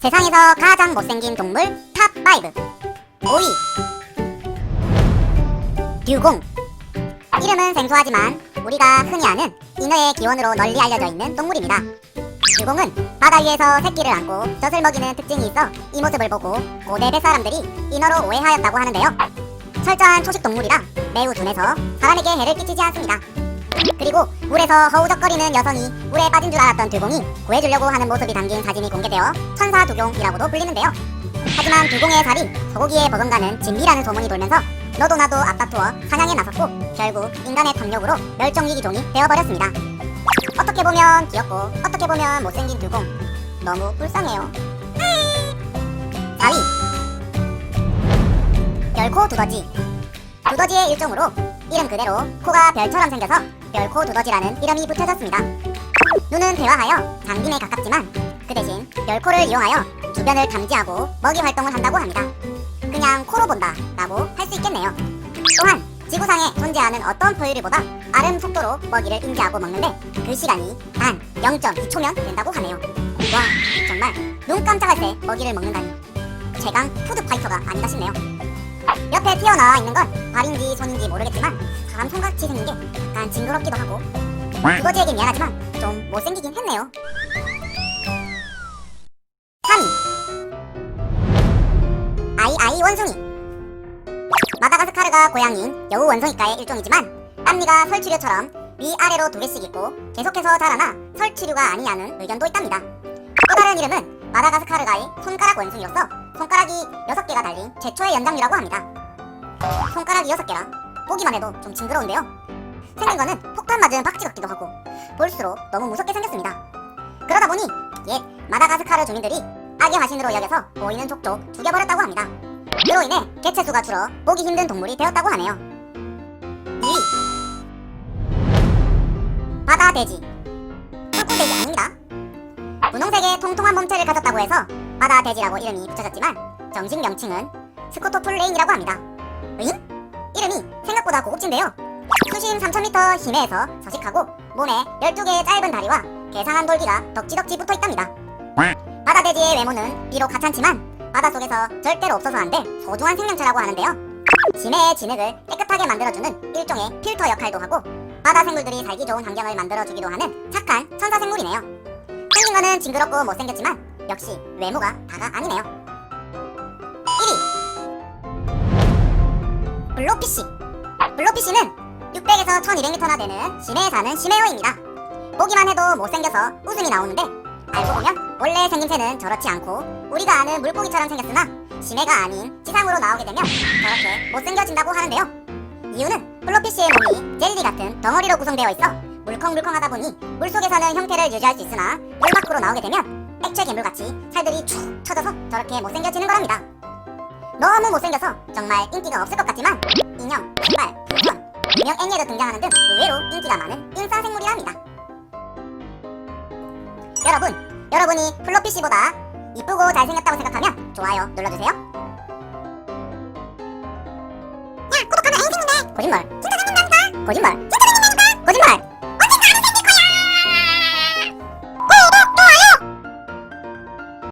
세상에서 가장 못생긴 동물 탑5 5위 듀공. 이름은 생소하지만 우리가 흔히 아는 인어의 기원으로 널리 알려져 있는 동물입니다. 듀공은 바다 위에서 새끼를 안고 젖을 먹이는 특징이 있어 이 모습을 보고 고대 뱃사람들이 인어로 오해하였다고 하는데요. 철저한 초식 동물이라 매우 둔해서 사람에게 해를 끼치지 않습니다 그리고 물에서 허우적거리는 여성이 물에 빠진 줄 알았던 듀공이 구해주려고 하는 모습이 담긴 사진이 공개되어 천사 두공이라고도 불리는데요. 하지만 듀공의 살이 소고기에 버금가는 진미라는 소문이 돌면서 너도 나도 앞다투어 사냥에 나섰고 결국 인간의 탐욕으로 멸종위기종이 되어버렸습니다. 어떻게 보면 귀엽고 어떻게 보면 못생긴 듀공 너무 불쌍해요. 4위 별코 두더지 두더지의 일종으로 이름 그대로 코가 별처럼 생겨서 별코 두더지라는 이름이 붙여졌습니다. 눈은 대화하여 장빔에 가깝지만 그 대신 별코를 이용하여 주변을 탐지하고 먹이 활동을 한다고 합니다. 그냥 코로 본다 라고 할 수 있겠네요. 또한 지구상에 존재하는 어떤 포유류보다 빠른 속도로 먹이를 인지하고 먹는데 그 시간이 단 0.2초면 된다고 하네요. 와 정말 눈 깜짝할 새 먹이를 먹는다니 최강 푸드파이터가 아닌가 싶네요. 옆에 튀어나와 있는 건 발인지 손인지 모르겠지만 사람 손같이 생긴 게 약간 징그럽기도 하고 두더지에게 미안하지만 좀 못생기긴 했네요. 3위 아이아이 원숭이. 마다가스카르가 고향인 여우 원숭이과의 일종이지만 땀니가 설치류처럼 위아래로 두 개씩 있고 계속해서 자라나 설치류가 아니냐는 의견도 있답니다. 또 다른 이름은 마다가스카르가의 손가락 원숭이로서 손가락이 6개가 달린 최초의 연장류라고 합니다. 손가락이 6개라 보기만 해도 좀 징그러운데요. 생긴 거는 폭탄 맞은 박쥐 같기도 하고 볼수록 너무 무섭게 생겼습니다. 그러다 보니 옛 마다가스카르 주민들이 악의 화신으로 여겨서 보이는 족족 죽여버렸다고 합니다. 그로 인해 개체수가 줄어 보기 힘든 동물이 되었다고 하네요. 2위 바다 돼지 꿀꿀돼지 아닙니다. 분홍색의 통통한 몸체를 가졌다고 해서 바다 돼지라고 이름이 붙여졌지만 정식 명칭은 스코토플레인이라고 합니다. 응? 이름이 생각보다 고급진데요. 수심 3000m 심해에서 서식하고 몸에 12개의 짧은 다리와 개상한 돌기가 덕지덕지 붙어 있답니다. 바다 돼지의 외모는 비록 하찮지만 바닷속에서 절대로 없어서 안 될 소중한 생명체라고 하는데요. 심해의 진흙을 깨끗하게 만들어주는 일종의 필터 역할도 하고 바다 생물들이 살기 좋은 환경을 만들어주기도 하는 착한 천사 생물이네요. 생긴 거는 징그럽고 못생겼지만 역시 외모가 다가 아니네요. 1위 블로피쉬 블로피쉬는 600에서 1200m나 되는 심해에 사는 심해어입니다. 보기만 해도 못생겨서 웃음이 나오는데 알고 보면 원래 생김새는 저렇지 않고 우리가 아는 물고기처럼 생겼으나 심해가 아닌 지상으로 나오게 되면 저렇게 못생겨진다고 하는데요. 이유는 블로피쉬의 몸이 젤리 같은 덩어리로 구성되어 있어 물컹물컹하다 보니 물속에서는 형태를 유지할 수 있으나 물 밖으로 나오게 되면 액체 괴물같이 살들이 축 처져서 저렇게 못생겨지는 거랍니다. 너무 못생겨서 정말 인기가 없을 것 같지만 인형, 신발, 풍선, 유명 애니에도 등장하는 등 의외로 인기가 많은 인싸생물이랍니다. 여러분, 여러분이 플로피씨보다 이쁘고 잘생겼다고 생각하면 좋아요 눌러주세요. 야, 구독하면 안 생긴데. 거짓말. 진짜 생긴다니까. 거짓말. 진짜 생긴다니까. 거짓말.